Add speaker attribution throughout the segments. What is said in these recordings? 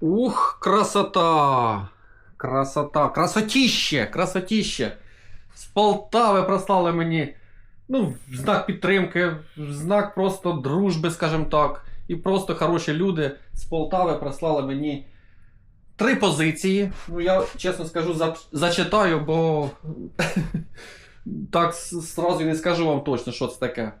Speaker 1: Ух, красота! Красота! Красотіще! Красотіще! З Полтави прислали мені. Ну, в знак підтримки, в знак просто дружби, скажімо так. І просто хороші люди з Полтави прислали мені три позиції. Ну, я чесно скажу, за- зачитаю, бо так сразу не скажу вам точно, що це таке.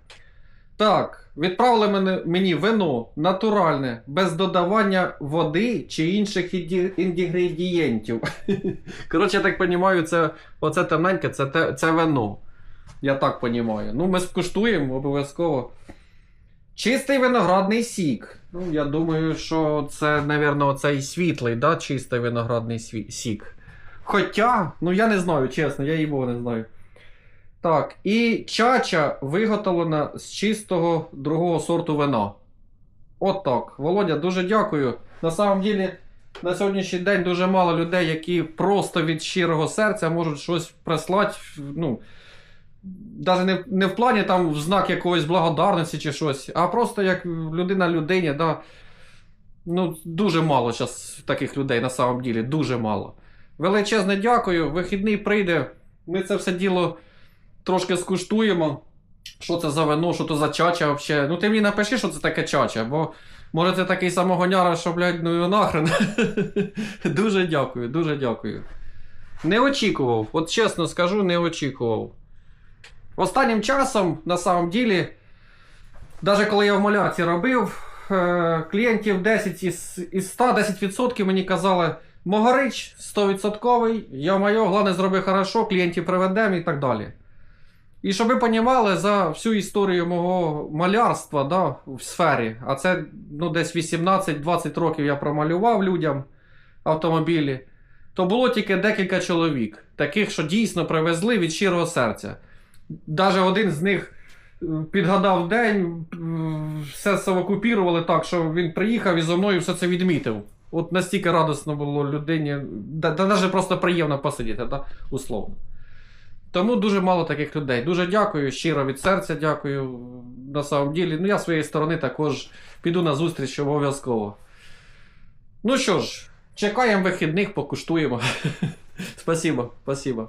Speaker 1: Так, відправили мене, мені вино натуральне, без додавання води чи інших інгредієнтів. Коротше, я так розумію, це оце темненьке, це, це вино. Я так розумію. Ну, ми скуштуємо обов'язково. Чистий виноградний сік. Ну, я думаю, що це, напевно, оцей світлий, да? чистий виноградний сік. Хоча, ну я не знаю, чесно, я його не знаю. Так, і чача виготовлена з чистого другого сорту вина. От так. Володя, дуже дякую. На самом ділі, на сьогоднішній день дуже мало людей, які просто від щирого серця можуть щось прислати. Ну, навіть не, не в плані там в знак якоїсь благодарності чи щось, а просто як людина людині. Да. Ну, дуже мало зараз таких людей на самом ділі, дуже мало. Величезне дякую. Вихідний прийде. Ми це все діло трошки скуштуємо. Що це за вино, що то за чача взагалі. Ну ти мені напиши, що це таке чача, бо може це такий самогоняра, що, блядь, ну нахрен. дуже дякую, дуже дякую. Не очікував, от чесно скажу, не очікував. Останнім часом, на самом ділі, навіть коли я в малярці робив, е, клієнтів 10 із, із 100, 10% мені казали, Могорич 100%, я моє, головне зроби хорошо, клієнтів приведемо і так далі. І щоб ви розуміли, за всю історію мого малярства да, в сфері, а це ну, десь 18-20 років я промалював людям автомобілі, то було тільки декілька чоловік, таких, що дійсно привезли від щирого серця. Даже один з них е, підгадав день, все совокупірували так, що він приїхав і зо мною все це відмітив. От настільки радісно було людині, навіть просто приємно посидіти, да, условно. Тому дуже мало таких людей. Дуже дякую, щиро від серця дякую. На самом ділі. Ну, я з своєї сторони також піду на зустріч обов'язково. Ну що ж, чекаємо вихідних, покуштуємо. спасибо, спасибо.